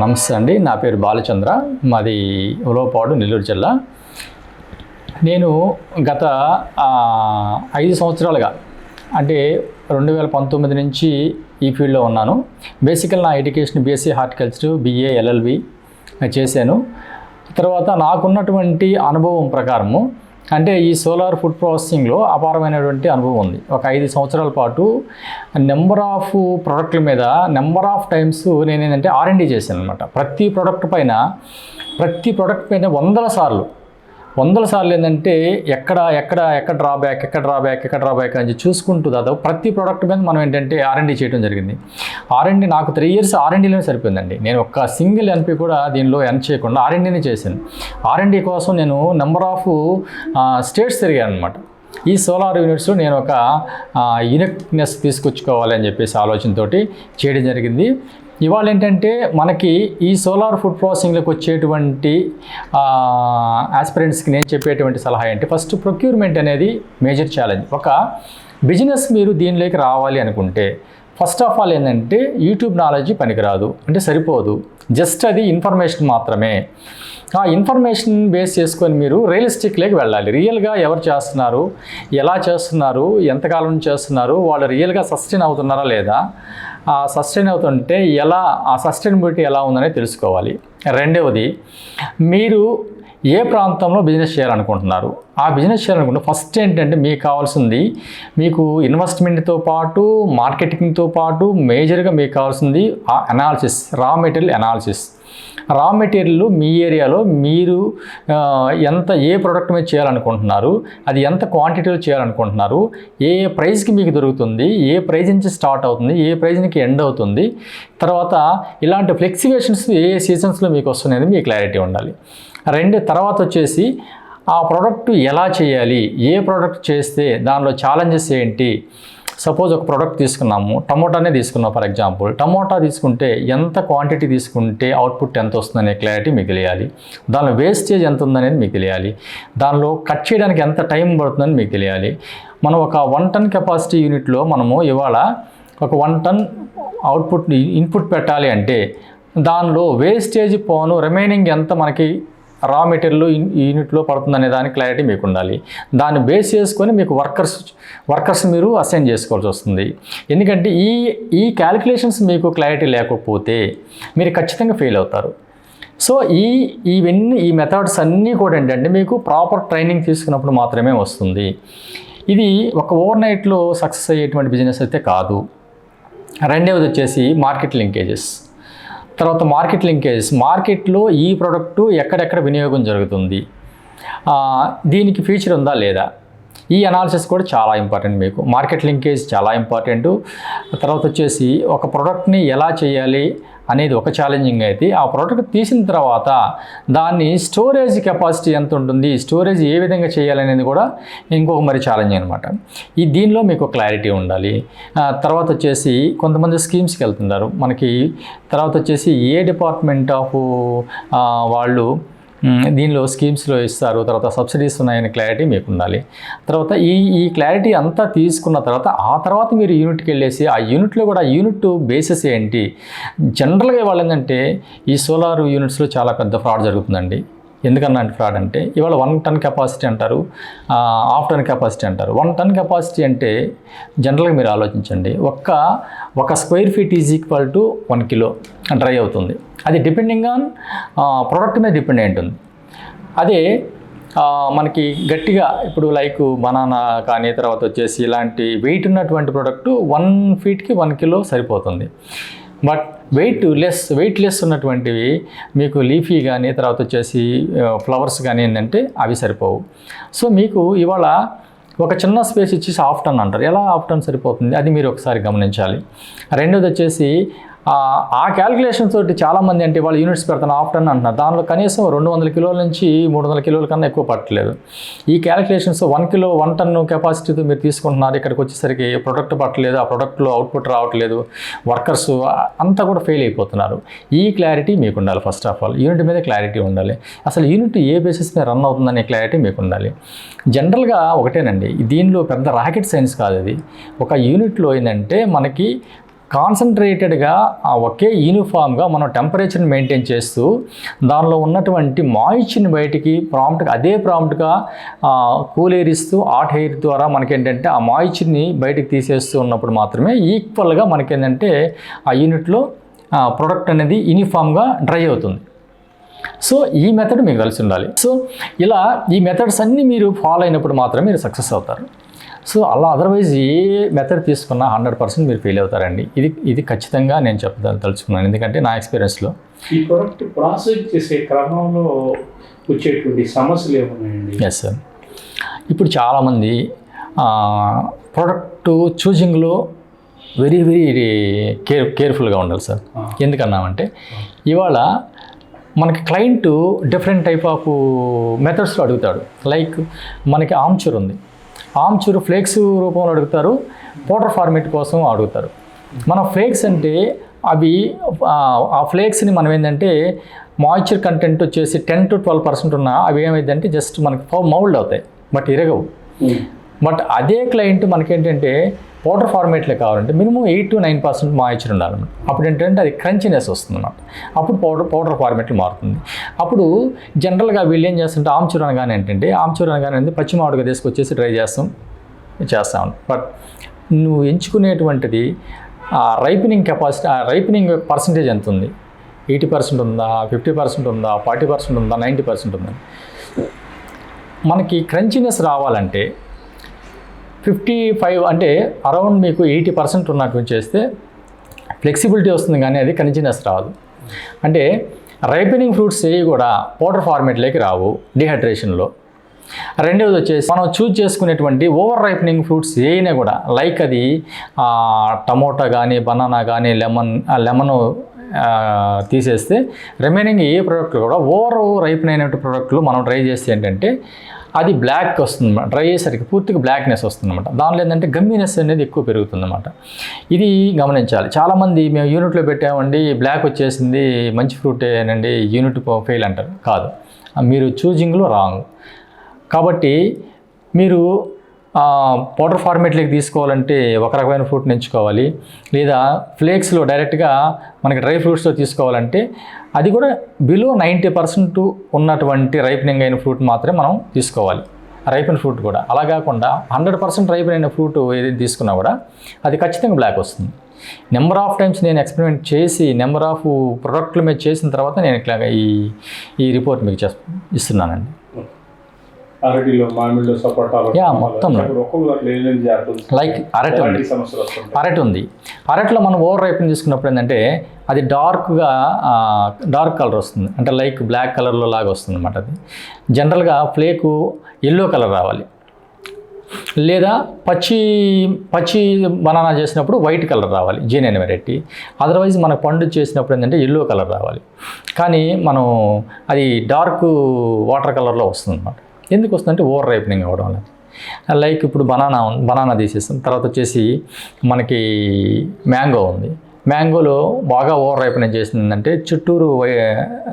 నమస్తే అండి. నా పేరు బాలచంద్ర. మాది ఉలవపాడు నెల్లూరు జిల్లా. నేను గత ఐదు సంవత్సరాలుగా అంటే రెండు వేల పంతొమ్మిది నుంచి ఈ ఫీల్డ్లో ఉన్నాను. బేసికల్ నా education BSc horticulture BA LLB చేశాను. తర్వాత నాకున్నటువంటి అనుభవం ప్రకారము అంటే ఈ సోలార్ ఫుడ్ ప్రాసెసింగ్లో అపారమైనటువంటి అనుభవం ఉంది. ఒక ఐదు సంవత్సరాల పాటు నెంబర్ ఆఫ్ ప్రోడక్ట్ల మీద నెంబర్ ఆఫ్ టైమ్స్ నేను ఏంటంటే ఆర్ఎండి చేశాను అనమాట ప్రతి ప్రోడక్ట్ పైన ప్రతి ప్రోడక్ట్ పైన వందల సార్లు వందల సార్లు ఏంటంటే ఎక్కడ ఎక్కడ ఎక్కడ డ్రాబ్యాక్ ఎక్కడ డ్రాబ్యాక్ ఎక్కడ డ్రాబ్యాక్ అని చూసుకుంటూ దాదాపు ప్రతి ప్రోడక్ట్ మీద మనం ఏంటంటే ఆర్ఎండి చేయడం జరిగింది. ఆర్ఎండి నాకు త్రీ ఇయర్స్ ఆర్ఎండిలోనే సరిపోయిందండి. నేను ఒక్క సింగిల్ ఎన్పి కూడా దీనిలో ఎన్ చేయకుండా ఆర్ఎండినే చేశాను. ఆర్ఎండి కోసం నేను నెంబర్ ఆఫ్ స్టేట్స్ తిరిగాను అనమాట ఈ సోలార్ యూనిట్స్లో నేను ఒక యూనిక్నెస్ తీసుకొచ్చుకోవాలి అని చెప్పేసి ఆలోచనతోటి చేయడం జరిగింది. ఇవాళ ఏంటంటే మనకి ఈ సోలార్ ఫుడ్ ప్రాసెసింగ్లకు వచ్చేటువంటి ఆస్పిరెంట్స్కి నేను చెప్పేటువంటి సలహా ఏంటి? ఫస్ట్ ప్రొక్యూర్మెంట్ అనేది మేజర్ ఛాలెంజ్. ఒక బిజినెస్ మీరు దీనిలోకి రావాలి అనుకుంటే ఫస్ట్ ఆఫ్ ఆల్ ఏంటంటే యూట్యూబ్ నాలెడ్జ్ పనికిరాదు. అంటే సరిపోదు. జస్ట్ అది ఇన్ఫర్మేషన్ మాత్రమే. ఆ ఇన్ఫర్మేషన్ బేస్ చేసుకొని మీరు రియలిస్టిక్లోకి వెళ్ళాలి. రియల్గా ఎవరు చేస్తున్నారు? ఎలా చేస్తున్నారు? ఎంతకాలం చేస్తున్నారు? వాళ్ళు రియల్గా సస్టైన్ అవుతున్నారా లేదా? సస్టైన్ అవుతుంటే ఎలా ఆ సస్టైనబిలిటీ ఎలా ఉందనేది తెలుసుకోవాలి. రెండవది మీరు ఏ ప్రాంతంలో బిజినెస్ చేయాలనుకుంటున్నారు? ఆ బిజినెస్ చేయాలనుకుంటే ఫస్ట్ ఏంటంటే మీకు కావాల్సింది మీకు ఇన్వెస్ట్మెంట్తో పాటు మార్కెటింగ్తో పాటు మేజర్గా మీకు కావాల్సింది ఆ analysis raw material analysis raw material మీ ఏరియాలో మీరు ఎంత ఏ ప్రోడక్ట్ మీద చేయాలనుకుంటున్నారు అది ఎంత క్వాంటిటీలో చేయాలనుకుంటున్నారు ఏ ఏ ప్రైస్కి మీకు దొరుకుతుంది ఏ ప్రైజ్ నుంచి స్టార్ట్ అవుతుంది ఏ ప్రైజ్కి ఎండ్ అవుతుంది తర్వాత ఇలాంటి ఫ్లెక్సివేషన్స్ ఏ ఏ సీజన్స్లో మీకు వస్తున్నాయని మీకు క్లారిటీ ఉండాలి. రెండు తర్వాత వచ్చేసి ఆ ప్రోడక్ట్ ఎలా చేయాలి ఏ ప్రోడక్ట్ చేస్తే దానిలో ఛాలెంజెస్ ఏంటి సపోజ్ ఒక ప్రోడక్ట్ తీసుకున్నాము టమోటానే తీసుకున్నాం ఫర్ ఎగ్జాంపుల్. టమోటా తీసుకుంటే ఎంత క్వాంటిటీ తీసుకుంటే అవుట్పుట్ ఎంత వస్తుందనే క్లారిటీ మీకు తెలియాలి. దానిలో వేస్టేజ్ ఎంత ఉందనేది మీకు తెలియాలి. దానిలో కట్ చేయడానికి ఎంత టైం పడుతుందని మీకు తెలియాలి. మనం ఒక వన్ టన్ కెపాసిటీ యూనిట్లో మనము ఇవాళ ఒక వన్ టన్ అవుట్పుట్ ఇన్పుట్ పెట్టాలి అంటే దానిలో వేస్టేజ్ పోను రిమైనింగ్ ఎంత మనకి రా మెటీరియల్ యూనిట్లో పడుతుందనే దాని క్లారిటీ మీకు ఉండాలి దాన్ని బేస్ చేసుకొని మీకు వర్కర్స్ వర్కర్స్ మీరు అసైన్ చేసుకోవాల్సి వస్తుంది. ఎందుకంటే ఈ ఈ క్యాలిక్యులేషన్స్ మీకు క్లారిటీ లేకపోతే మీరు ఖచ్చితంగా ఫెయిల్ అవుతారు. సో ఈ ఇవన్నీ ఈ మెథడ్స్ అన్నీ కూడా ఏంటంటే మీకు ప్రాపర్ ట్రైనింగ్ తీసుకున్నప్పుడు మాత్రమే వస్తుంది. ఇది ఒక ఓవర్ నైట్లో సక్సెస్ అయ్యేటువంటి బిజినెస్ అయితే కాదు. రెండవది వచ్చేసి మార్కెట్ లింకేజెస్ తర్వాత మార్కెట్ లింకేజెస్ మార్కెట్లో ఈ ప్రోడక్టు ఎక్కడెక్కడ వినియోగం జరుగుతుంది? దీనికి ఫీచర్ ఉందా లేదా? ఈ అనాలిసిస్ కూడా చాలా ఇంపార్టెంట్ మీకు. మార్కెట్ లింకేజ్ చాలా ఇంపార్టెంట్. తర్వాత వచ్చేసి ఒక ప్రోడక్ట్ని ఎలా చేయాలి? అనేది ఒక ఛాలెంజింగ్ అయితే ఆ ప్రోడక్ట్ తీసిన తర్వాత దాన్ని స్టోరేజ్ కెపాసిటీ ఎంత ఉంటుంది స్టోరేజ్ ఏ విధంగా చేయాలనేది కూడా ఇంకొక మరి ఛాలెంజ్ అనమాట ఈ దీనిలో మీకు క్లారిటీ ఉండాలి. తర్వాత వచ్చేసి కొంతమంది స్కీమ్స్కి వెళ్తున్నారు. మనకి తర్వాత వచ్చేసి ఏ డిపార్ట్మెంట్ ఆఫ్ వాళ్ళు దీనిలో స్కీమ్స్లో ఇస్తారు. తర్వాత సబ్సిడీస్ ఉన్నాయని క్లారిటీ మీకు ఉండాలి తర్వాత ఈ ఈ క్లారిటీ అంతా తీసుకున్న తర్వాత ఆ తర్వాత మీరు యూనిట్కి వెళ్ళేసి ఆ యూనిట్లో కూడా యూనిట్ బేసిస్ ఏంటి? జనరల్గా వాళ్ళు ఏంటంటే ఈ సోలార్ యూనిట్స్లో చాలా పెద్ద ఫ్రాడ్ జరుగుతుందండి. ఎందుకన్నా ఫ్రాడ్ అంటే ఇవాళ వన్ టన్ కెపాసిటీ అంటారు హాఫ్ టన్ కెపాసిటీ అంటారు. వన్ టన్ కెపాసిటీ అంటే జనరల్గా మీరు ఆలోచించండి ఒక్క ఒక square feet is equal to one kilo dry అవుతుంది. అది డిపెండింగ్ ఆన్ ప్రోడక్ట్ మీద డిపెండ్ అయి ఉంటుంది. అదే మనకి గట్టిగా ఇప్పుడు లైక్ బనానా కానీ తర్వాత వచ్చేసి ఇలాంటి వెయిట్ ఉన్నటువంటి ప్రోడక్ట్ వన్ ఫీట్కి వన్ కిలో సరిపోతుంది. But weight less weight less ఉన్నటువంటివి మీకు లీఫీ కానీ తర్వాత వచ్చేసి ఫ్లవర్స్ కానీ ఏంటంటే అవి సరిపోవు. సో మీకు ఇవాళ ఒక చిన్న స్పేస్ ఇచ్చేసి ఆఫ్టర్న్ టన్ అంటారు. ఎలా ఆఫ్టర్న్ టన్ సరిపోతుంది? అది మీరు ఒకసారి గమనించాలి. రెండోది వచ్చేసి ఆ, క్యాలిక్యులేషన్ తోటి చాలామంది అంటే వాళ్ళు యూనిట్స్ పెడతాను ఆఫ్ టన్ అంటున్నారు. దానిలో కనీసం రెండు వందల కిలోల నుంచి మూడు వందల కిలోల కన్నా ఎక్కువ పట్టలేదు. ఈ calculations one kilo one ton కెపాసిటీతో మీరు తీసుకుంటున్నారు ఇక్కడికి వచ్చేసరికి ప్రొడక్ట్ పట్టలేదు ఆ ప్రొడక్ట్లో అవుట్పుట్ రావట్లేదు వర్కర్స్ అంతా కూడా ఫెయిల్ అయిపోతున్నారు. ఈ క్లారిటీ మీకు ఉండాలి ఫస్ట్ ఆఫ్ ఆల్ యూనిట్ మీద క్లారిటీ ఉండాలి. అసలు యూనిట్ ఏ బేసిస్ మీద రన్ అవుతుందనే క్లారిటీ మీకు ఉండాలి. జనరల్గా ఒకటేనండి. దీనిలో పెద్ద రాకెట్ సైన్స్ కాదు అది ఒక యూనిట్లో ఏంటంటే మనకి కాన్సన్ట్రేటెడ్గా ఒకే యూనిఫామ్గా మనం టెంపరేచర్ని మెయింటైన్ చేస్తూ దానిలో ఉన్నటువంటి మాయిశ్చర్ని బయటికి ప్రాంప్ట్గా అదే ప్రాంప్ట్గా కూల్ ఎయిర్ ఇస్తూ హాట్ ఎయిర్ ద్వారా మనకేంటంటే ఆ మాయిశ్చర్ని బయటికి తీసేస్తూ ఉన్నప్పుడు మాత్రమే ఈక్వల్గా మనకేంటంటే ఆ యూనిట్లో ప్రొడక్ట్ అనేది యూనిఫామ్గా డ్రై అవుతుంది. సో ఈ మెథడ్ మీకు తెలిసి ఉండాలి. సో ఇలా ఈ మెథడ్స్ అన్నీ మీరు ఫాలో అయినప్పుడు మాత్రమే మీరు సక్సెస్ అవుతారు. సో అలా అదర్వైజ్ ఏ మెథడ్ తీసుకున్నా హండ్రెడ్ పర్సెంట్ మీరు ఫెయిల్ అవుతారండి. ఇది ఇది ఖచ్చితంగా నేను చెప్పదా తలుచుకున్నాను. ఎందుకంటే నా ఎక్స్పీరియన్స్లో ఈ ప్రొడక్ట్ ప్రాసెస్ చేసే క్రమంలో వచ్చేటువంటి సమస్యలు ఏమున్నాయండి? ఎస్ సార్ ఇప్పుడు చాలామంది ప్రోడక్ట్ చూజింగ్లో వెరీ వెరీ కేర్ కేర్ఫుల్గా ఉండాలి సార్. ఎందుకన్నామంటే ఇవాళ మనకి క్లయింట్ డిఫరెంట్ టైప్ ఆఫ్ మెథడ్స్లో అడుగుతాడు. లైక్ మనకి ఆమ్చూర్ ఉంది. ఆమ్చూర్ ఫ్లేక్స్ రూపంలో అడుగుతారు పౌడర్ ఫార్మేట్ కోసం అడుగుతారు మన ఫ్లేక్స్ అంటే అవి ఆ, ఫ్లేక్స్ని మనం ఏంటంటే మాయిశ్చర్ కంటెంట్ వచ్చేసి టెన్ టు ట్వెల్వ్ పర్సెంట్ ఉన్నా అవి ఏమైందంటే జస్ట్ మనకి మౌల్డ్ అవుతాయి బట్ ఇరగవు ఉమ్. బట్ అదే క్లయింట్ మనకేంటంటే పౌడర్ ఫార్మేట్లో కావాలంటే minimum eight to nine percent moisture ఉండాలన్నమాట అప్పుడు ఏంటంటే అది క్రంచినెస్ వస్తుంది అన్నమాట అప్పుడు పౌడర్ పౌడర్ ఫార్మేట్లో మారుతుంది. అప్పుడు జనరల్గా వీళ్ళు ఏం చేస్తుంటే ఆమ్చూర్ అనగానే ఏంటంటే ఆమ్చూర్ అనగానే అంటే పచ్చి మామిడిగా తీసుకొచ్చేసి ట్రై చేస్తాం చేస్తాం. బట్ నువ్వు ఎంచుకునేటువంటిది ఆ రైపనింగ్ కెపాసిటీ ఆ రైపనింగ్ పర్సంటేజ్ ఎంత ఉంది? ఎయిటీ పర్సెంట్ ఉందా? ఫిఫ్టీ పర్సెంట్ ఉందా? ఫార్టీ పర్సెంట్ ఉందా? నైంటీ పర్సెంట్ ఉందా? మనకి క్రంచినెస్ రావాలంటే ఫిఫ్టీ ఫైవ్ అంటే అరౌండ్ మీకు ఎయిటీ పర్సెంట్ ఉన్నట్టు చేస్తే ఫ్లెక్సిబిలిటీ వస్తుంది కానీ అది కన్జినెస్ రాదు. అంటే రైపెనింగ్ ఫ్రూట్స్ ఏవి కూడా పౌడర్ ఫార్మేట్లోకి రావు డిహైడ్రేషన్లో. రెండవది వచ్చేసి మనం చూజ్ చేసుకునేటువంటి ఓవర్ రైపనింగ్ ఫ్రూట్స్ ఏమైనా కూడా లైక్ అది టమోటా కానీ బనానా కానీ లెమన్ లెమన్ తీసేస్తే రిమైనింగ్ ఏ ప్రోడక్ట్లు కూడా ఓవర్ రైపన్ అయినటువంటి ప్రోడక్ట్లు మనం ట్రై చేస్తే ఏంటంటే అది బ్లాక్ వస్తుంది డ్రై అయ్యేసరికి పూర్తిగా బ్లాక్నెస్ వస్తుందన్నమాట దానిలో ఏంటంటే గమ్మినెస్ అనేది ఎక్కువ పెరుగుతుందన్నమాట ఇది గమనించాలి. చాలామంది మేము యూనిట్లో పెట్టామండి బ్లాక్ వచ్చేసింది మంచి ఫ్రూట్ ఏనండి యూనిట్ ఫెయిల్ అంటారు. కాదు. మీరు చూజింగ్లో రాంగ్ కాబట్టి మీరు పౌడర్ ఫార్మేట్లోకి తీసుకోవాలంటే ఒక రకమైన ఫ్రూట్ని ఎంచుకోవాలి. లేదా ఫ్లేక్స్లో డైరెక్ట్గా మనకి డ్రై ఫ్రూట్స్లో తీసుకోవాలంటే అది కూడా బిలో నైంటీ పర్సెంట్ ఉన్నటువంటి రైపనింగ్ అయిన ఫ్రూట్ మాత్రమే మనం తీసుకోవాలి. రైపన్ ఫ్రూట్ కూడా. అలా కాకుండా హండ్రెడ్ పర్సెంట్ రైపన్ అయిన ఫ్రూట్ ఏదైతే తీసుకున్నా కూడా అది ఖచ్చితంగా బ్లాక్ వస్తుంది. నెంబర్ ఆఫ్ టైమ్స్ నేను ఎక్స్పెరిమెంట్ చేసి నెంబర్ ఆఫ్ ప్రొడక్ట్ల మీద చేసిన తర్వాత నేను ఇట్లా ఈ ఈ రిపోర్ట్ మీకు చేస్ ఇస్తున్నానండి. అరటిలో మామిడిలో సపోటాలో యా, మొత్తం. ఒక్కొక్క దాంట్లో ఏమేమి జాగ్రత్తలు లైక్ అరటి ఉంది. అరటి ఉంది. అరటిలో మనం ఓవర్ రైపన్ తీసుకున్నప్పుడు ఏంటంటే అది డార్క్గా డార్క్ కలర్ వస్తుంది. అంటే లైక్ బ్లాక్ కలర్లో లాగా వస్తుంది అనమాట అది. జనరల్గా ఫ్లేకు ఎల్లో కలర్ రావాలి. లేదా పచ్చి పచ్చి బనానా చేసినప్పుడు వైట్ కలర్ రావాలి. జీనైన వెరైటీ. అదర్వైజ్ మన పండు చేసినప్పుడు ఏంటంటే ఎల్లో కలర్ రావాలి. కానీ మనం అది డార్క్ వాటర్ కలర్లో వస్తుంది అనమాట ఎందుకు వస్తుందంటే ఓవర్ రైపనింగ్ అవ్వడం వల్ల లైక్ ఇప్పుడు బనానా బనానా తీసేస్తాం తర్వాత వచ్చేసి మనకి మ్యాంగో ఉంది. మ్యాంగోలో బాగా ఓవర్ రైపనింగ్ చేసిందంటే చుట్టూరు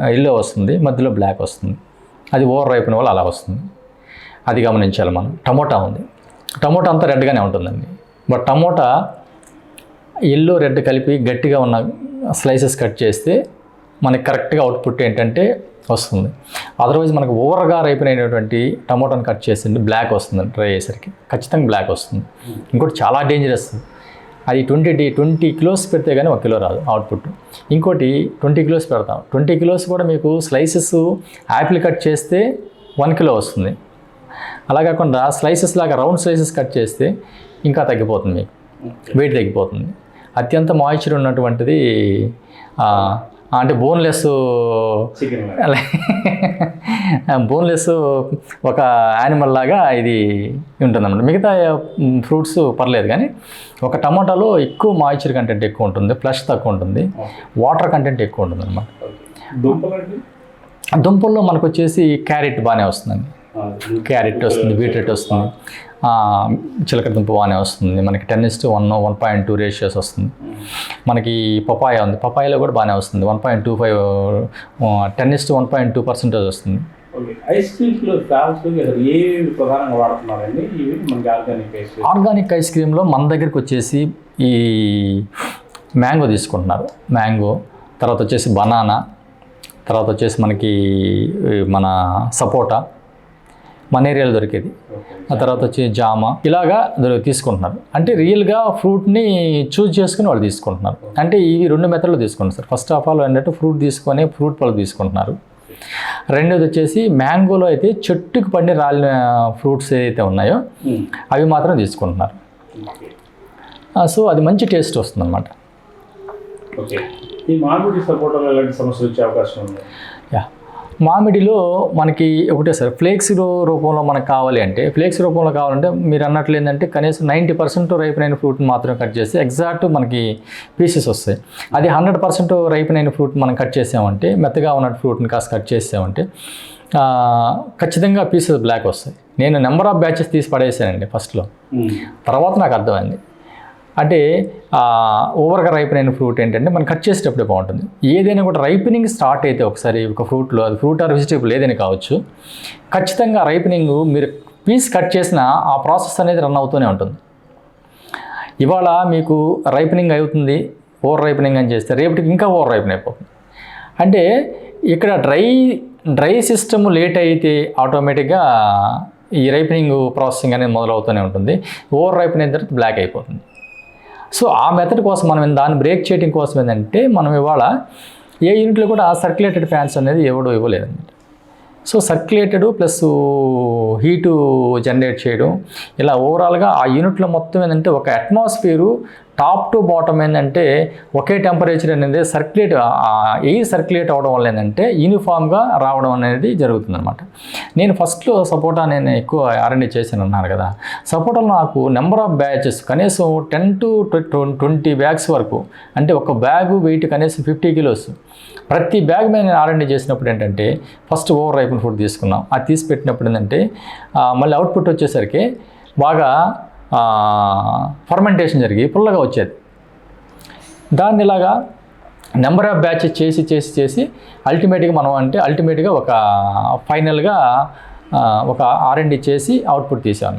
ఎల్లో వస్తుంది మధ్యలో బ్లాక్ వస్తుంది. అది ఓవర్ రైపన్ వల్ల అలా వస్తుంది. అది గమనించాలి మనం. టమోటా ఉంది. టమోటా అంతా రెడ్గానే ఉంటుందండి. బట్ టమోటా ఎల్లో రెడ్ కలిపి గట్టిగా ఉన్న స్లైసెస్ కట్ చేస్తే మనకి కరెక్ట్గా అవుట్పుట్ ఏంటంటే వస్తుంది. అదర్వైజ్ మనకు ఓవర్గా అయిపోయినటువంటి టమోటాని కట్ చేసింది బ్లాక్ వస్తుంది డ్రై అయ్యేసరికి. ఖచ్చితంగా బ్లాక్ వస్తుంది. ఇంకోటి చాలా డేంజరస్ అది ట్వంటీ డి ట్వంటీ కిలోస్ పెడితే కానీ ఒక కిలో రాదు అవుట్పుట్ ఇంకోటి ట్వంటీ కిలోస్ పెడతాం. ట్వంటీ కిలోస్ కూడా మీకు స్లైసెస్ యాపిల్ కట్ చేస్తే వన్ కిలో వస్తుంది. అలా కాకుండా స్లైసెస్ లాగా రౌండ్ స్లైసెస్ కట్ చేస్తే ఇంకా తగ్గిపోతుంది మీకు. వెయిట్ తగ్గిపోతుంది. అత్యంత మాయిశ్చర్ ఉన్నటువంటిది అంటే బోన్లెస్ బోన్లెస్ ఒక యానిమల్ లాగా ఇది ఉంటుందన్నమాట. మిగతా ఫ్రూట్స్ పర్లేదు కానీ ఒక టమాటాలో ఎక్కువ మాయిశ్చర్ కంటెంట్ ఎక్కువ ఉంటుంది ఫ్లష్ తక్కువ ఉంటుంది వాటర్ కంటెంట్ ఎక్కువ ఉంటుంది అనమాట దుంపల్లో మనకు వచ్చేసి క్యారెట్ బాగానే వస్తుందండి. క్యారెట్ వస్తుంది బీట్రూట్ వస్తుంది. ఆ, చిలకడ దుంప బాగానే వస్తుంది. మనకి ten is one one point two ratios వస్తుంది. మనకి పపాయ ఉంది పపాయలో కూడా బాగానే వస్తుంది. One point two five ten is one point two percentage వస్తుంది. ఐస్ క్రీమ్స్లో ఫ్లేవర్స్ ఏ ప్రధానంగా వాడుతున్నారండి? ఇవి మనకి organic ice cream organic ice క్రీమ్లో మన దగ్గరికి వచ్చేసి ఈ మ్యాంగో తీసుకుంటున్నారు. మ్యాంగో తర్వాత వచ్చేసి బనానా తర్వాత వచ్చేసి మనకి మన సపోటా మన ఏరియాలో దొరికేది ఆ తర్వాత వచ్చి జామ ఇలాగా తీసుకుంటున్నారు. అంటే రియల్గా ఫ్రూట్ని చూజ్ చేసుకుని వాళ్ళు తీసుకుంటున్నారు. అంటే ఇవి రెండు మెథడ్లు తీసుకుంటున్నారు సార్. ఫస్ట్ ఆఫ్ ఆల్ ఏంటంటే ఫ్రూట్ తీసుకొని ఫ్రూట్ పళ్ళు తీసుకుంటున్నారు. రెండోది వచ్చేసి మ్యాంగోలో అయితే చెట్టుకు పండి రాలిన ఫ్రూట్స్ ఏదైతే ఉన్నాయో. అవి మాత్రం తీసుకుంటున్నారు. సో అది మంచి టేస్ట్ ఈ ఎలాంటి సమస్యలు వచ్చే అవకాశం ఉంది? యా. మామిడిలో మనకి ఒకటే సార్ ఫ్లేక్స్ రూపంలో మనకు కావాలి అంటే ఫ్లేక్స్ రూపంలో కావాలంటే మీరు అన్నట్లు ఏంటంటే కనీసం నైంటీ పర్సెంట్ రైపన్ అయిన ఫ్రూట్ని మాత్రమే కట్ చేస్తే ఎగ్జాక్ట్ మనకి పీసెస్ వస్తాయి. అది హండ్రెడ్ పర్సెంట్ రైపన్ అయిన ఫ్రూట్ మనం కట్ చేసామంటే మెత్తగా ఉన్న ఫ్రూట్ని కాస్త కట్ చేసామంటే ఖచ్చితంగా పీసెస్ బ్లాక్ వస్తాయి. నేను నెంబర్ ఆఫ్ బ్యాచెస్ తీసి పడేసానండి ఫస్ట్లో. తర్వాత నాకు అర్థమైంది. అంటే ఓవర్గా రైపెన్ అయిన ఫ్రూట్ ఏంటంటే మనం కట్ చేసేటప్పుడే బాగుంటుంది. ఏదైనా కూడా రైపెనింగ్ స్టార్ట్ అయితే ఒకసారి ఒక ఫ్రూట్లో అది ఫ్రూట్ ఆర్ వెజిటేబుల్ ఏదైనా కావచ్చు ఖచ్చితంగా రైపెనింగ్ మీరు పీస్ కట్ చేసిన ఆ ప్రాసెస్ అనేది రన్ అవుతూనే ఉంటుంది. ఇవాళ మీకు రైపెనింగ్ అవుతుంది ఓవర్ రైపెనింగ్ అని చేస్తే రేపటికి ఇంకా ఓవర్ రైపెన్ అయిపోతుంది. అంటే ఇక్కడ డ్రై డ్రై సిస్టమ్ లేట్ అయితే ఆటోమేటిక్గా ఈ రైపెనింగ్ ప్రాసెసింగ్ అనేది మొదలవుతూనే ఉంటుంది. ఓవర్ రైపెన్ అయిన తర్వాత బ్లాక్ అయిపోతుంది. సో ఆ మెథడ్ కోసం మనం దాన్ని బ్రేక్ చేయడం కోసం ఏంటంటే మనం ఇవాళ ఏ యూనిట్లో కూడా ఆ సర్క్యులేటెడ్ ఫ్యాన్స్ అనేది ఎవడో ఇవ్వలేదన్నమాట. So circulated plus heat generate చేయడం. ఇలా ఓవరాల్గా ఆ యూనిట్లో మొత్తం ఏంటంటే ఒక అట్మాస్ఫియరు టాప్ టు బాటమ్ ఏంటంటే ఒకే టెంపరేచర్ అనేది సర్క్యులేట్ ఎయిర్ సర్క్యులేట్ అవడం వల్ల ఏంటంటే యూనిఫామ్గా రావడం అనేది జరుగుతుందనమాట నేను ఫస్ట్లో సపోటా నేను ఎక్కువ అరెంజ్ చేశాను అన్నాను కదా. సపోటాలో నాకు నెంబర్ ఆఫ్ బ్యాచెస్ కనీసం టెన్ టు ట్వంటీ బ్యాగ్స్ వరకు అంటే ఒక బ్యాగ్ వెయిట్ కనీసం ఫిఫ్టీ కిలోస్. ప్రతి బ్యాగ్ మీద నేను ఆర్ఎండి చేసినప్పుడు ఏంటంటే ఫస్ట్ ఓవర్ రైపన్ ఫుడ్ తీసుకున్నాం. అది తీసి పెట్టినప్పుడు ఏంటంటే మళ్ళీ అవుట్పుట్ వచ్చేసరికి బాగా ఫర్మెంటేషన్ జరిగి పుల్లగా వచ్చేది. దాన్ని ఇలాగా నెంబర్ ఆఫ్ బ్యాచెస్ చేసి చేసి చేసి అల్టిమేట్గా మనం అంటే అల్టిమేట్గా ఒక ఫైనల్గా ఒక ఆర్ఎండి చేసి అవుట్పుట్ తీసాం